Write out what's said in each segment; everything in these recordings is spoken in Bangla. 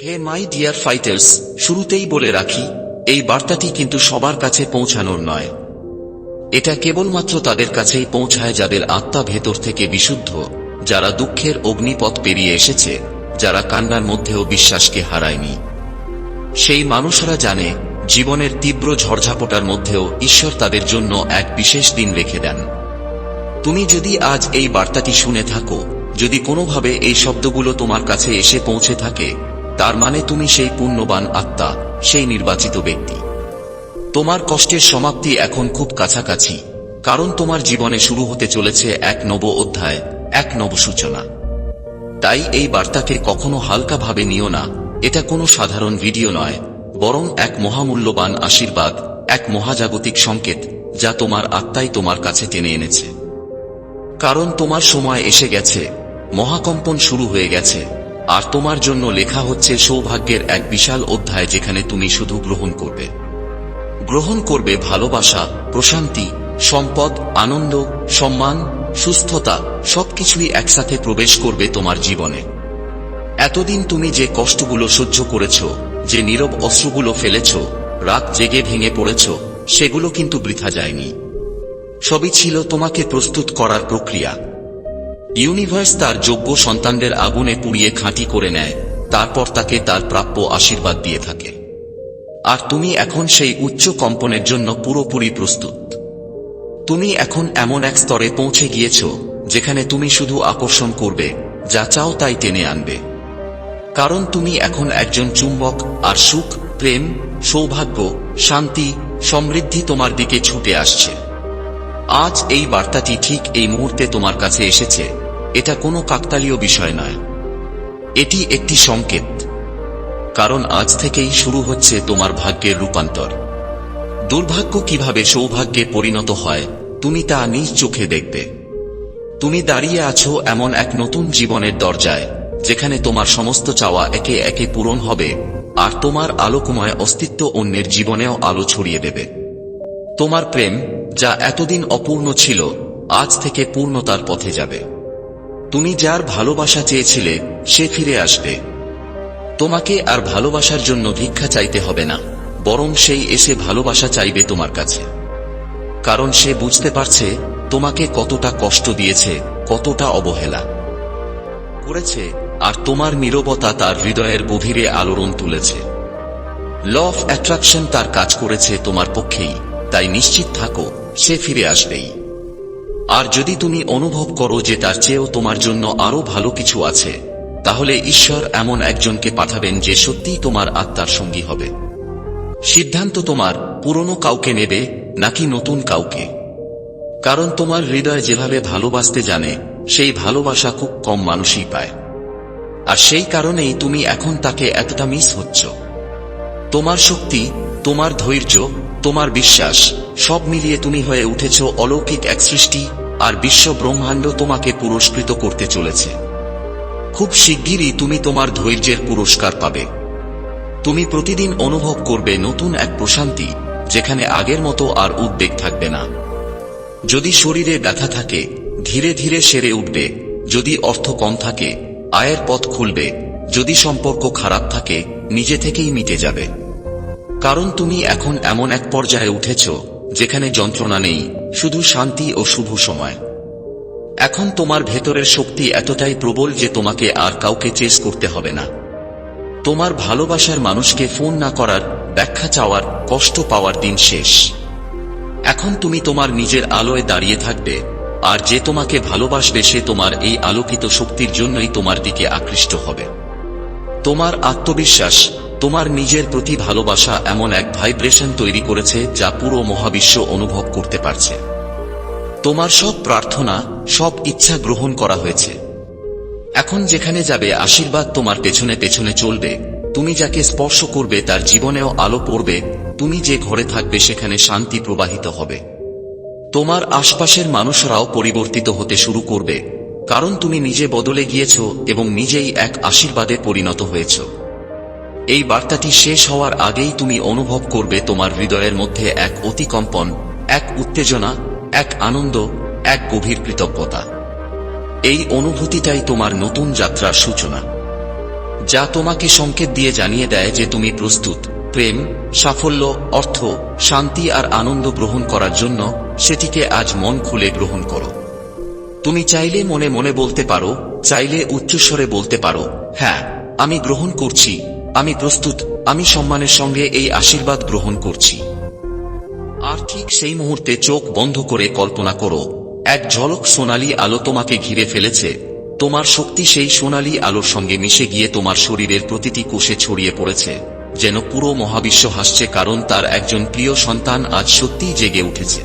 হে মাই ডিয়ার ফাইটার্স, শুরুতেই বলে রাখি, এই বার্তাটি কিন্তু সবার কাছে পৌঁছানোর নয়। এটা কেবলমাত্র তাদের কাছেই পৌঁছায় যাদের আত্মা ভেতর থেকে বিশুদ্ধ, যারা দুঃখের অগ্নিপথ পেরিয়ে এসেছে, যারা কান্নার মধ্যেও বিশ্বাসকে হারায়নি। সেই মানুষরা জানে, জীবনের তীব্র ঝড়ঝাপটার মধ্যেও ঈশ্বর তাদের জন্য এক বিশেষ দিন রেখে দেন। তুমি যদি আজ এই বার্তাটি শুনে থাকো, যদি কোনোভাবে এই শব্দগুলো তোমার কাছে এসে পৌঁছে থাকে তার মানে তুমি সেই পুণ্যবান আত্মা, সেই নির্বাচিত ব্যক্তি। তোমার কষ্টের সমাপ্তি এখন খুব কাছাকাছি, কারণ তোমার জীবনে শুরু হতে চলেছে এক নব অধ্যায়, এক নব সূচনা। তাই এই বার্তাকে কখনো হালকাভাবে নিও না, এটা কোনো সাধারণ ভিডিও নয়, বরং এক মহামূল্যবান আশীর্বাদ, এক মহাজাগতিক সংকেত, যা তোমার আত্মাই তোমার কাছে টেনে এনেছে। কারণ তোমার সময় এসে গেছে, মহাকম্পন শুরু হয়ে গেছে। আর তোমার জন্য লেখা হচ্ছে সৌভাগ্যের এক বিশাল অধ্যায় যেখানে তুমি শুধু গ্রহণ করবে। গ্রহণ করবে ভালোবাসা, প্রশান্তি, সম্পদ, আনন্দ, সম্মান, সুস্থতা, সবকিছুই একসাথে প্রবেশ করবে তোমার জীবনে। এতদিন তুমি যে কষ্টগুলো সহ্য করেছ, যে নীরব অশ্রুগুলো ফেলেছ, রাত জেগে ভেঙে পড়েছ, সেগুলো কিন্তু বৃথা যায়নি। সবই ছিল তোমাকে প্রস্তুত করার প্রক্রিয়া। ইউনিভার্স তার যোগ্য সন্তানদের আগুনে পুড়িয়ে খাঁটি করে নেয়, তারপর তাকে তার প্রাপ্য আশীর্বাদ দিয়ে থাকে। আর তুমি এখন সেই উচ্চ কম্পনের জন্য পুরোপুরি প্রস্তুত। তুমি এখন এমন এক স্তরে পৌঁছে গিয়েছ, যেখানে তুমি শুধু আকর্ষণ করবে, যা চাও তাই টেনে আনবে। কারণ তুমি এখন একজন চুম্বক, আর সুখ, প্রেম, সৌভাগ্য, শান্তি, সমৃদ্ধি তোমার দিকে ছুটে আসছে। আজ এই বার্তাটি ঠিক এই মুহূর্তে তোমার কাছে এসেছে। এটা কোনো কাকতালীয় বিষয় নয়। এটি একটি সংকেত। কারণ আজ থেকেই শুরু হচ্ছে তোমার ভাগ্যের রূপান্তর। দুর্ভাগ্য কীভাবে সৌভাগ্যে পরিণত হয়, তুমি তা নিজ চোখে দেখবে। তুমি দাঁড়িয়ে আছো এমন এক নতুন জীবনের দরজায়, যেখানে তোমার সমস্ত চাওয়া একে একে পূরণ হবে, আর তোমার আলোকময় অস্তিত্ব অন্যের জীবনেও আলো ছড়িয়ে দেবে। তোমার প্রেম, যা এতদিন অপূর্ণ ছিল, আজ থেকে পূর্ণতার পথে যাবে। তুমি যার ভালোবাসা চেয়েছিলে, সে ফিরে আসবে। তোমাকে আর ভালোবাসার জন্য ভিক্ষা চাইতে হবে না, বরং সেই এসে ভালোবাসা চাইবে তোমার কাছে। কারণ সে বুঝতে পারছে, তোমাকে কতটা কষ্ট দিয়েছে, কতটা অবহেলা। করেছে, আর তোমার নীরবতা তার হৃদয়ের গভীরে আলোড়ন তুলেছে। ল অফ অ্যাট্রাকশন তার কাজ করেছে তোমার পক্ষেই, তাই নিশ্চিত থাকো, সে ফিরে আসবেই। আর যদি তুমি অনুভব করো যে তার চেয়েও তোমার জন্য আরও ভালো কিছু আছে, তাহলে ঈশ্বর এমন একজনকে পাঠাবেন যে সত্যিই তোমার আত্মার সঙ্গী হবে। সিদ্ধান্ত তোমার পুরনো কাউকে নেবে নাকি নতুন কাউকে? কারণ তোমার হৃদয় যেভাবে ভালোবাসতে জানে, সেই ভালোবাসা খুব কম মানুষই পায়। আর সেই কারণেই তুমি এখন তাকে এতটা মিস হচ্ছ। তোমার শক্তি, তোমার ধৈর্য তোমার বিশ্বাস, সব মিলিয়ে তুমি হয়ে উঠেছ অলৌকিক এক সৃষ্টি, আর বিশ্ব ব্রহ্মাণ্ড তোমাকে পুরস্কৃত করতে চলেছে। খুব শিগগিরই তুমি তোমার ধৈর্যের পুরস্কার পাবে। তুমি প্রতিদিন অনুভব করবে নতুন এক প্রশান্তি, যেখানে আগের মতো আর উদ্বেগ থাকবে না। যদি শরীরে ব্যথা থাকে, ধীরে ধীরে সেরে উঠবে। যদি অর্থ কম থাকে, আয়ের পথ খুলবে। যদি সম্পর্ক খারাপ থাকে, নিজে থেকেই মিটে যাবে। কারণ তুমি এখন এমন এক পর্যায়ে উঠেছ, যেখানে যন্ত্রণা নেই, শুধু শান্তি ও শুভ সময়। এখন তোমার ভেতরের শক্তি এতটাই প্রবল যে তোমাকে আর কাউকে চেস করতে হবে না। তোমার ভালোবাসার মানুষকে ফোন না করার, ব্যাখ্যা চাওয়ার, কষ্ট পাওয়ার দিন শেষ। এখন তুমি তোমার নিজের আলোয় দাঁড়িয়ে থাকবে, আর যে তোমাকে ভালোবাসবে সে তোমার এই আলোকিত শক্তির জন্যই তোমার দিকে আকৃষ্ট হবে। তোমার আত্মবিশ্বাস তোমার নিজের প্রতি ভালোবাসা এমন এক ভাইব্রেশন তৈরি করেছে যা পুরো মহাবিশ্ব অনুভব করতে পারছে। তোমার সব প্রার্থনা, সব ইচ্ছা গ্রহণ করা হয়েছে। এখন যেখানে যাবে, আশীর্বাদ তোমার পেছনে পেছনে চলবে। তুমি যাকে স্পর্শ করবে, তার জীবনেও আলো পড়বে। তুমি যে ঘরে থাকবে, সেখানে শান্তি প্রবাহিত হবে। তোমার আশপাশের মানুষরাও পরিবর্তিত হতে শুরু করবে। কারণ তুমি নিজে বদলে গিয়েছ এবং নিজেই এক আশীর্বাদে পরিণত হয়েছ। এই বার্তাটি শেষ হওয়ার আগেই তুমি অনুভব করবে তোমার হৃদয়ের মধ্যে এক অতিকম্পন, এক উত্তেজনা, এক আনন্দ, এক গভীর কৃতজ্ঞতা। এই অনুভূতিটাই তোমার নতুন যাত্রার সূচনা, যা তোমাকে সংকেত দিয়ে জানিয়ে দেয় যে তুমি প্রস্তুত, প্রেম, সাফল্য, অর্থ, শান্তি আর আনন্দ গ্রহণ করার জন্য সেটিকে আজ মন খুলে গ্রহণ করো। তুমি চাইলে মনে মনে বলতে পারো, চাইলে উচ্চস্বরে বলতে পারো হ্যাঁ আমি গ্রহণ করছি। আমি প্রস্তুত, আমি সম্মানের সঙ্গে এই আশীর্বাদ গ্রহণ করছি। আর ঠিক সেই মুহূর্তে চোখ বন্ধ করে কল্পনা করো, এক ঝলক সোনালী আলো তোমাকে ঘিরে ফেলেছে, তোমার শক্তি সেই সোনালী আলোর সঙ্গে মিশে গিয়ে তোমার শরীরের প্রতিটি কোষে ছড়িয়ে পড়েছে, যেন পুরো মহাবিশ্ব হাসছে কারণ তার একজন প্রিয় সন্তান আজ সত্যিই জেগে উঠেছে।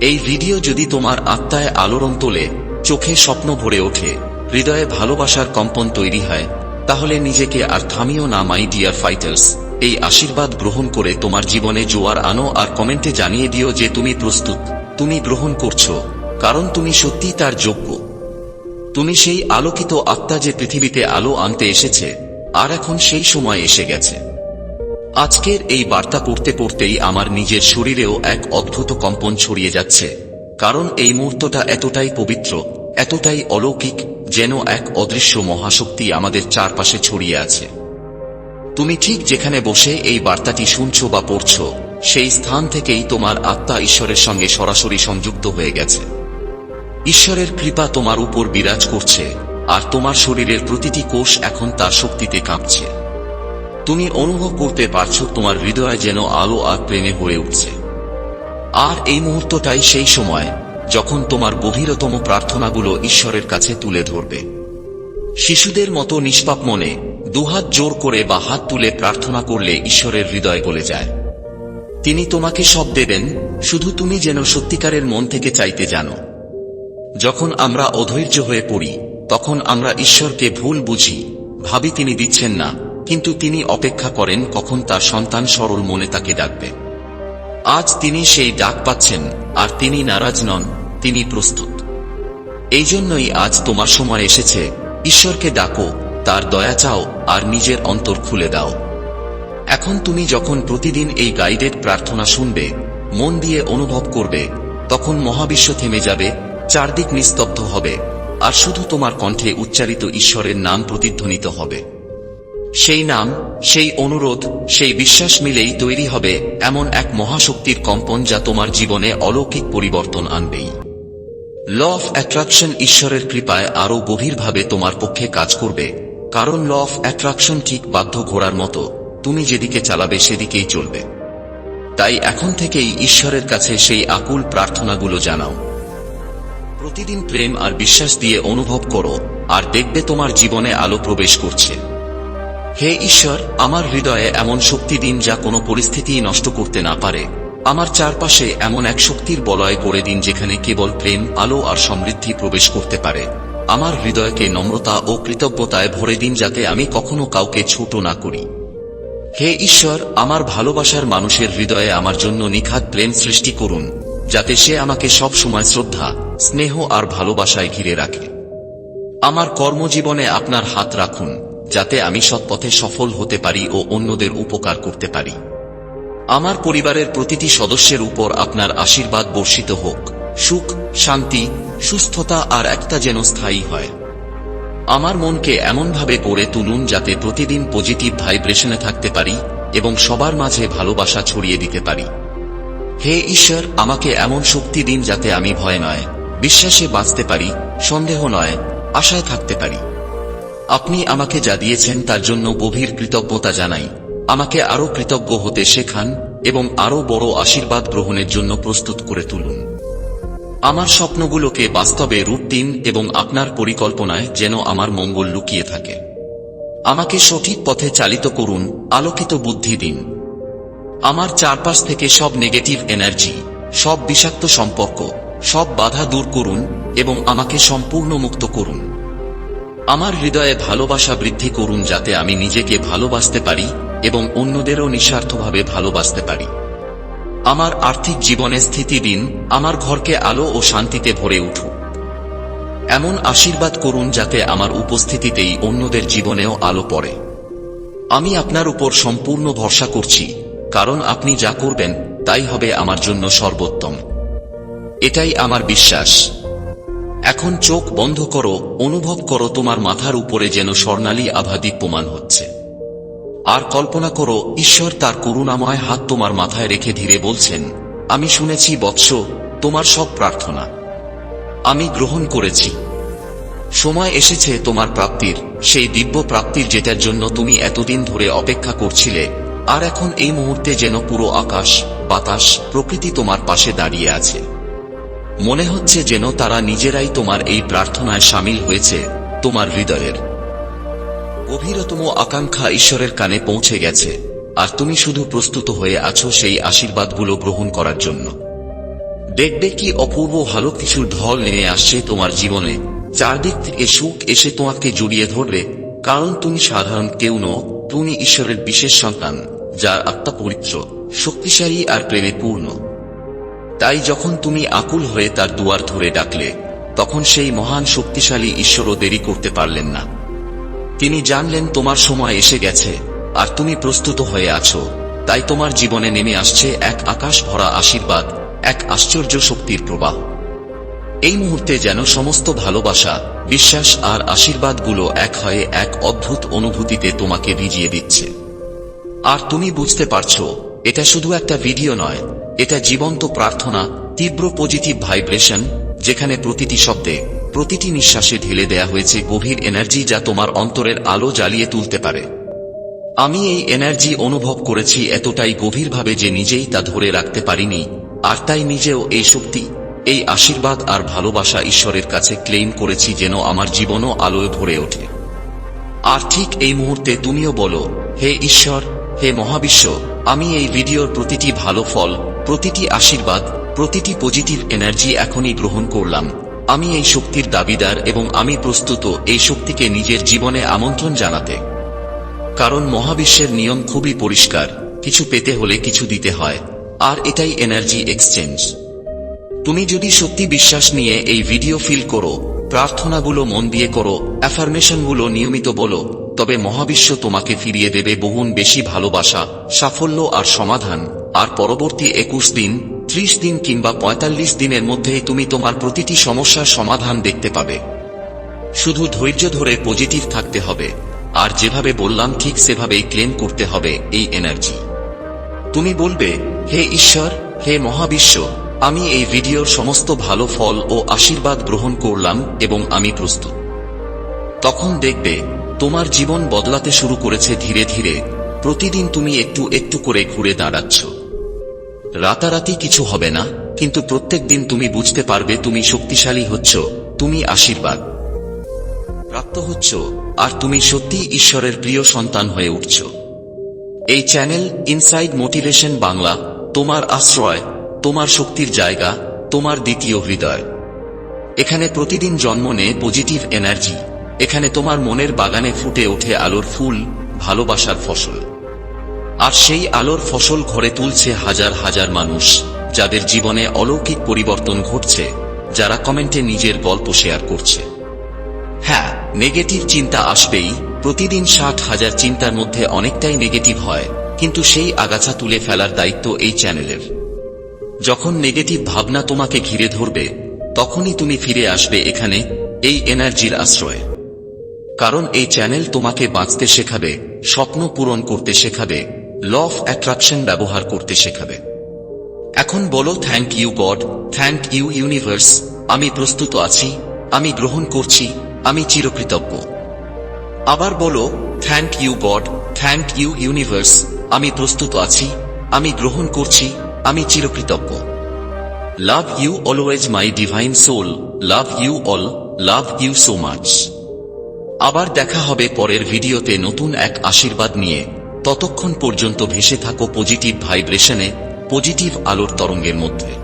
এই ভিডিও যদি তোমার আত্মায় আলোড়ন তোলে, চোখে স্বপ্ন ভরে ওঠে, হৃদয়ে ভালোবাসার কম্পন তৈরি হয় তাহলে নিজেকে আর থামিও না মাই ডিয়ার ফাইটার্স এই আশীর্বাদ গ্রহণ করে তোমার জীবনে জোয়ার আনো আর কমেন্টে জানিয়ে দিও যে তুমি প্রস্তুত, তুমি গ্রহণ করছ, কারণ তুমি সত্যি তার যোগ্য। তুমি সেই আলোকিত আত্মা যে পৃথিবীতে আলো আনতে এসেছে, আর এখন সেই সময় এসে গেছে। আজকের এই বার্তা পড়তে পড়তেই আমার নিজের শরীরেও এক অদ্ভুত কম্পন ছড়িয়ে যাচ্ছে, কারণ এই মুহূর্তটা এতটাই পবিত্র, এতটাই অলৌকিক যেন এক অদৃশ্য মহাশক্তি আমাদের চারপাশে ছড়িয়ে আছে। তুমি ঠিক যেখানে বসে এই বার্তাটি শুনছো বা পড়ছ, সেই স্থান থেকেই তোমার আত্মা ঈশ্বরের সঙ্গে সরাসরি সংযুক্ত হয়ে গেছে। ঈশ্বরের কৃপা তোমার উপর বিরাজ করছে, আর তোমার শরীরের প্রতিটি কোষ এখন তার শক্তিতে কাঁপছে। তুমি অনুভব করতে পারছ তোমার হৃদয় যেন আলো আর প্রেমে হয়ে উঠছে। আর এই মুহূর্তটাই সেই সময় যখন তোমার গভীরতম প্রার্থনাগুলো ঈশ্বরের কাছে তুলে ধরবে। শিশুদের মতো নিষ্পাপ মনে দুহাত জোর করে বা হাত তুলে প্রার্থনা করলে ঈশ্বরের হৃদয় গলে যায়। তিনি তোমাকে সব দেবেন, শুধু তুমি যেন সত্যিকারের মন থেকে চাইতে জানো। যখন আমরা অধৈর্য হয়ে পড়ি, তখন আমরা ঈশ্বরকে ভুল বুঝি, ভাবি তিনি দিচ্ছেন না, কিন্তু তিনি অপেক্ষা করেন কখন তার সন্তান সরল মনে তাকে ডাকবে। আজ তিনি সেই ডাক পাচ্ছেন, আর তিনি নারাজ নন, তিনি প্রস্তুত। এই জন্যই আজ তোমার সময় এসেছে, ঈশ্বরকে ডাকো, তার দয়া চাও, আর নিজের অন্তর খুলে দাও। এখন তুমি যখন প্রতিদিন এই গাইডেড প্রার্থনা শুনবে, মন দিয়ে অনুভব করবে, তখন মহাবিশ্ব থেমে যাবে, চারদিক নিস্তব্ধ হবে, আর শুধু তোমার কণ্ঠে উচ্চারিত ঈশ্বরের নাম প্রতিধ্বনিত হবে। সেই নাম, সেই অনুরোধ, সেই বিশ্বাস মিলেই তৈরি হবে এমন এক মহাশক্তির কম্পন যা তোমার জীবনে অলৌকিক পরিবর্তন আনবেই। ল অফ অ্যাট্রাকশন ঈশ্বরের কৃপায় আরও গভীরভাবে তোমার পক্ষে কাজ করবে। কারণ ল অফ অ্যাট্রাকশন ঠিক বাধ্য ঘোড়ার মতো। তুমি যেদিকে চালাবে সেদিকেই চলবে। তাই এখন থেকেই ঈশ্বরের কাছে সেই আকুল প্রার্থনাগুলো জানাও। প্রতিদিন প্রেম আর বিশ্বাস দিয়ে অনুভব করো, আর দেখবে তোমার জীবনে আলো প্রবেশ করছে। হে ঈশ্বর, আমার হৃদয়ে এমন শক্তি দিন যা কোনো পরিস্থিতিই নষ্ট করতে না পারে। আমার চারপাশে এমন এক শক্তির বলয় করে দিন যেখানে কেবল প্রেম, আলো আর সমৃদ্ধি প্রবেশ করতে পারে। আমার হৃদয়কে নম্রতা ও কৃতজ্ঞতায় ভরে দিন যাতে আমি কখনো কাউকে ছোট না করি। হে ঈশ্বর, আমার ভালোবাসার মানুষের হৃদয়ে আমার জন্য নিখাত প্রেম সৃষ্টি করুন, যাতে সে আমাকে সব সময় শ্রদ্ধা, স্নেহ আর ভালোবাসায় ঘিরে রাখে। আমার কর্মজীবনে আপনার হাত রাখুন। যাতে আমি সৎপথে সফল হতে পারি ও অন্যদের উপকার করতে পারি। আমার পরিবারের প্রতিটি সদস্যের উপর আপনার আশীর্বাদ বর্ষিত হোক। সুখ, শান্তি, সুস্থতা আর একটা যেন স্থায়ী হয়। আমার মনকে এমনভাবে গড়ে তুলুন যাতে প্রতিদিন পজিটিভ ভাইব্রেশনে থাকতে পারি এবং সবার মাঝে ভালোবাসা ছড়িয়ে দিতে পারি। হে ঈশ্বর, আমাকে এমন শক্তি দিন যাতে আমি ভয় নয়, বিশ্বাসে বাঁচতে পারি, সন্দেহ নয়, আশায় থাকতে পারি। আপনি আমাকে যা দিয়েছেন তার জন্য গভীর কৃতজ্ঞতা জানাই। আমাকে আরও কৃতজ্ঞ হতে শেখান এবং আরও বড় আশীর্বাদ গ্রহণের জন্য প্রস্তুত করে তুলুন। আমার স্বপ্নগুলোকে বাস্তবে রূপ দিন এবং আপনার পরিকল্পনায় যেন আমার মঙ্গল লুকিয়ে থাকে। আমাকে সঠিক পথে চালিত করুন, আলোকিত বুদ্ধি দিন। আমার চারপাশ থেকে সব নেগেটিভ এনার্জি, সব বিষাক্ত সম্পর্ক, সব বাধা দূর করুন এবং আমাকে সম্পূর্ণ মুক্ত করুন। আমার হৃদয়ে ভালোবাসা বৃদ্ধি করুন যাতে আমি নিজেকে ভালোবাসতে পারি এবং অন্যদেরও নিঃস্বার্থভাবে ভালোবাসতে পারি। আমার আর্থিক জীবনে স্থিতি দিন, আমার ঘরকে আলো ও শান্তিতে ভরে উঠুক এমন আশীর্বাদ করুন যাতে আমার উপস্থিতিতেই অন্যদের জীবনেও আলো পড়ে। আমি আপনার উপর সম্পূর্ণ ভরসা করছি, কারণ আপনি যা করবেন, তাই হবে আমার জন্য সর্বোত্তম। এটাই আমার বিশ্বাস। এখন চোখ বন্ধ করো, অনুভব করো তোমার মাথার উপরে যেন স্বর্ণালী আভা দীপ্যমান হচ্ছে। আর কল্পনা করো, ঈশ্বর তার করুণাময় হাত তোমার মাথায় রেখে ধীরে বলছেন, আমি শুনেছি বৎস, তোমার সব প্রার্থনা। আমি গ্রহণ করেছি। সময় এসেছে তোমার প্রাপ্তির, সেই দিব্য প্রাপ্তির যেটার জন্য তুমি এতদিন ধরে অপেক্ষা করছিলে, আর এখন এই মুহূর্তে যেন পুরো আকাশ, বাতাস, প্রকৃতি তোমার পাশে দাঁড়িয়ে আছে। মনে হচ্ছে যেন তারা নিজেরাই তোমার এই প্রার্থনায় সামিল হয়েছে, তোমার হৃদয়ের। গভীরতম আকাঙ্ক্ষা ঈশ্বরের কানে পৌঁছে গেছে, আর তুমি শুধু প্রস্তুত হয়ে আছো সেই আশীর্বাদগুলো গ্রহণ করার জন্য। দেখবে কি অপূর্ব ভালো কিছু ঢল নেমে আসছে তোমার জীবনে, চারদিক থেকে সুখ এসে তোমাকে জড়িয়ে ধরবে, কারণ তুমি সাধারণ কেউ নও, তুমি ঈশ্বরের বিশেষ সন্তান, যার আত্মা পবিত্র, শক্তিশালী আর প্রেমে পূর্ণ। তাই যখন তুমি আকুল হয়ে তার দুয়ার ধরে ডাকলে, তখন সেই মহান শক্তিশালী ঈশ্বরও দেরি করতে পারলেন না। তিনি জানলেন তোমার সময় এসে গেছে, আর তুমি প্রস্তুত হয়ে আছো। তাই তোমার জীবনে নেমে আসছে এক আকাশ ভরা আশীর্বাদ, এক আশ্চর্য শক্তির প্রবাহ। এই মুহূর্তে যেন সমস্ত ভালোবাসা, বিশ্বাস আর আশীর্বাদগুলো এক হয়ে এক অদ্ভুত অনুভূতিতে তোমাকে ভিজিয়ে দিচ্ছে। আর তুমি বুঝতে পারছ এটা শুধু একটা ভিডিও নয়, এটা জীবন্ত প্রার্থনা, তীব্র পজিটিভ ভাইব্রেশন যেখানে প্রতিটি শব্দে, প্রতিটি নিঃশ্বাসে ঢেলে দেয়া হয়েছে গভীর এনার্জি যা তোমার অন্তরের আলো জ্বালিয়ে তুলতে পারে। আমি এই এনার্জি অনুভব করেছি এতটাই গভীরভাবে যে নিজেই তা ধরে রাখতে পারিনি, আর তাই নিজেও এই শক্তি, এই আশীর্বাদ আর ভালোবাসা ঈশ্বরের কাছে ক্লেইম করেছি যেন আমার জীবনও আলোয় ভরে ওঠে। আর ঠিক এই মুহূর্তে তুমিও বলো, হে ঈশ্বর, হে মহাবিশ্ব আমি এই ভিডিওর প্রতিটি ভালো ফল, প্রতিটি আশীর্বাদ, প্রতিটি পজিটিভ এনার্জি এখনই গ্রহণ করলাম। আমি এই শক্তির দাবিদার এবং আমি প্রস্তুত এই শক্তিকে নিজের জীবনে আমন্ত্রণ জানাতে। কারণ মহাবিশ্বের নিয়ম খুবই পরিষ্কার, কিছু পেতে হলে কিছু দিতে হয়, আর এটাই এনার্জি এক্সচেঞ্জ। তুমি যদি সত্যি বিশ্বাস নিয়ে এই ভিডিও ফিল করো, প্রার্থনাগুলো মন দিয়ে করো, অ্যাফার্মেশনগুলো নিয়মিত বলো তবে মহাবিশ্ব তোমাকে ফিরিয়ে দেবে বহুন বেশি ভালোবাসা, সাফল্য আর সমাধান। আর পরবর্তী একুশ দিন, ত্রিশ দিন কিংবা পঁয়তাল্লিশ দিনের মধ্যেই তুমি তোমার প্রতিটি সমস্যার সমাধান দেখতে পাবে। শুধু ধৈর্য ধরে পজিটিভ থাকতে হবে। আর যেভাবে বললাম ঠিক সেভাবেই ক্লেম করতে হবে এই এনার্জি। তুমি বলবে, হে ঈশ্বর, হে মহাবিশ্ব, আমি এই ভিডিওর সমস্ত ভালো ফল ও আশীর্বাদ গ্রহণ করলাম এবং আমি প্রস্তুত। তখন দেখবে তোমার জীবন বদলাতে শুরু করেছে ধীরে ধীরে। প্রতিদিন তুমি একটু একটু করে ঘুরে দাঁড়াচ্ছ। রাতারাতি কিছু হবে না, কিন্তু প্রত্যেক দিন তুমি বুঝতে পারবে তুমি শক্তিশালী হচ্ছ, তুমি আশীর্বাদ। প্রাপ্ত হচ্ছ, আর তুমি সত্যি ঈশ্বরের প্রিয় সন্তান হয়ে উঠছ। এই চ্যানেল ইনসাইড মোটিভেশন বাংলা, তোমার আশ্রয়, তোমার শক্তির জায়গা, তোমার দ্বিতীয় হৃদয়। এখানে প্রতিদিন জন্ম নেয় পজিটিভ এনার্জি। এখানে তোমার মনের বাগানে ফুটে ওঠে আলোর ফুল, ভালোবাসার ফসল। আর সেই আলোর ফসল ঘরে তুলছে হাজার হাজার মানুষ, যাদের জীবনে অলৌকিক পরিবর্তন ঘটছে, যারা কমেন্টে নিজের গল্প শেয়ার করছে। হ্যাঁ নেগেটিভ চিন্তা আসবেই, প্রতিদিন ষাট হাজার চিন্তার মধ্যে অনেকটাই নেগেটিভ হয়, কিন্তু সেই আগাছা তুলে ফেলার দায়িত্ব এই চ্যানেলের। যখন নেগেটিভ ভাবনা তোমাকে ঘিরে ধরবে, তখনই তুমি ফিরে আসবে এখানে, এই এনার্জির আশ্রয়ে। কারণ এই চ্যানেল তোমাকে বাঁচতে শেখাবে, স্বপ্ন পূরণ করতে শেখাবে ল অফ অ্যাট্রাকশন ব্যবহার করতে শেখাবে। এখন বলো thank you God thank you universe আমি প্রস্তুত আছি, আমি গ্রহণ করছি, আমি চিরকৃতজ্ঞ। আবার বলো thank you God thank you universe আমি প্রস্তুত আছি, আমি গ্রহণ করছি, আমি চিরকৃতজ্ঞ। Love you always my divine soul love you all love you so much আবার দেখা হবে পরের ভিডিওতে নতুন এক আশীর্বাদ নিয়ে। ততক্ষণ পর্যন্ত ভেসে থাকো পজিটিভ ভাইব্রেশনে, পজিটিভ আলোর তরঙ্গের মধ্যে।